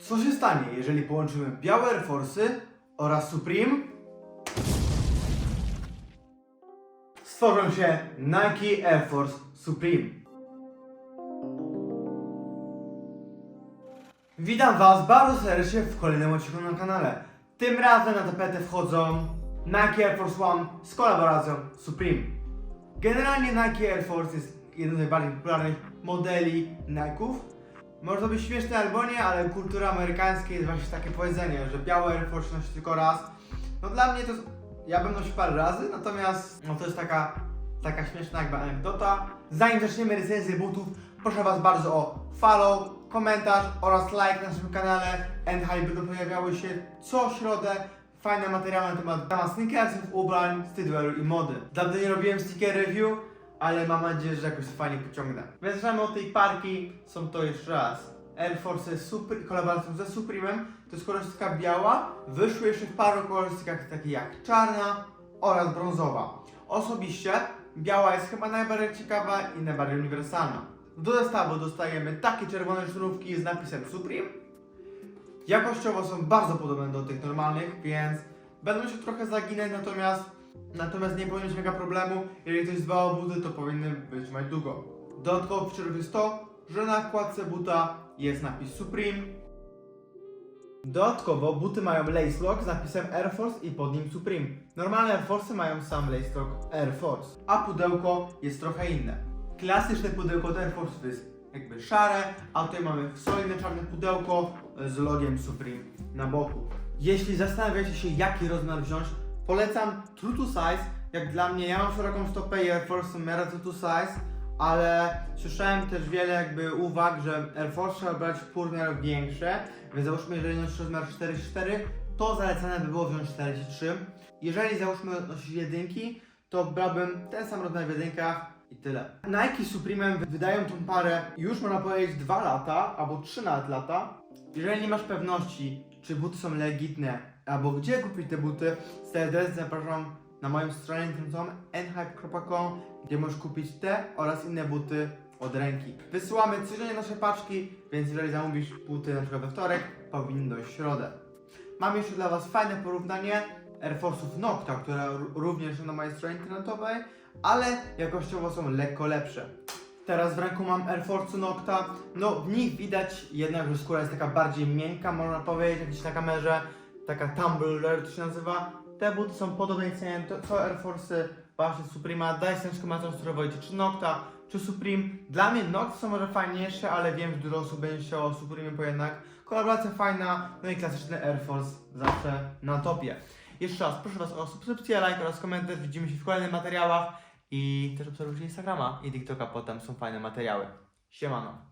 Co się stanie, jeżeli połączymy białe Air Force'y oraz Supreme? Stworzą się Nike Air Force Supreme. Witam Was bardzo serdecznie w kolejnym odcinku na kanale. Tym razem na tapetę wchodzą Nike Air Force One z kolaboracją Supreme. Generalnie Nike Air Force jest jednym z najbardziej popularnych modeli Nike'ów. Może to być śmieszne albo nie, ale kultura amerykańskiej jest właśnie takie powiedzenie, że białe Air Force nosi tylko raz. No dla mnie to ja bym nosił parę razy, natomiast no to jest taka, taka śmieszna jakby anegdota. Zanim zaczniemy recenzję butów, proszę Was bardzo o follow, komentarz oraz like na naszym kanale. Enhype będą pojawiały się co środę fajne materiały na temat temat sneakersów, ubrań, streetwearu i mody. Dawno nie robiłem sneaker review, ale mam nadzieję, że jakoś fajnie pociągnę. Więc od tej parki, są to jeszcze raz Air Force Super, kolaboracją ze Supremem, to jest kolorystyka biała, wyszły jeszcze w paru kolorystykach takich jak czarna oraz brązowa. Osobiście biała jest chyba najbardziej ciekawa i najbardziej uniwersalna. Do zestawu dostajemy takie czerwone sznurówki z napisem Supreme, Jakościowo są bardzo podobne do tych normalnych, więc będą się trochę zaginać, natomiast natomiast nie powinno być mega problemu. Jeżeli ktoś o buty, to powinny wytrzymać długo. Dodatkowo w przerwie jest to, że na wkładce buta jest napis Supreme. Dodatkowo buty mają lace lock z napisem Air Force i pod nim Supreme. Normalne Air Force mają sam lace lock Air Force, a pudełko jest trochę inne. Klasyczne pudełko do Air Force jest jakby szare, a tutaj mamy solidne czarne pudełko z logiem Supreme na boku. Jeśli zastanawiacie się jaki rozmiar wziąć, polecam True to Size. Jak dla mnie, ja mam szeroką stopę i Air Force miarę True to Size, ale słyszałem też wiele jakby uwag, że Air Force trzeba brać w pół większe, więc załóżmy, jeżeli nosisz rozmiar 44, to zalecane by było wziąć 43. Jeżeli załóżmy nosisz jedynki, to brałbym ten sam rozmiar w jedynkach i tyle. Nike z Supremem wydają tą parę już można powiedzieć 2 lata, albo 3 nawet lata. Jeżeli nie masz pewności, czy buty są legitne, albo gdzie kupić te buty, serdecznie zapraszam na moją stronę internetową nhype.com, gdzie możesz kupić te oraz inne buty od ręki. Wysyłamy codziennie nasze paczki, więc jeżeli zamówisz buty na przykład we wtorek, powinny dojść w środę. Mam jeszcze dla Was fajne porównanie Air Force'ów Nocta, które również są na mojej stronie internetowej, ale jakościowo są lekko lepsze. Teraz w ręku mam Air Force Nocta. No, w nich widać jednak, że skóra jest taka bardziej miękka, można powiedzieć, jak gdzieś na kamerze. Taka tumbler to się nazywa. Te buty są podobnej cenie co Air Force właśnie Suprema. Daj ciężko które wolicie, czy Nocta, czy Supreme. Dla mnie Nocta są może fajniejsze, ale wiem, że dużo osób będzie chciało o Supreme, bo jednak kolaboracja fajna, no i klasyczny Air Force zawsze na topie. Jeszcze raz, proszę Was o subskrypcję, like oraz komentarz. Widzimy się w kolejnych materiałach. I też obserwujcie Instagrama i TikToka, potem są fajne materiały. Siemano.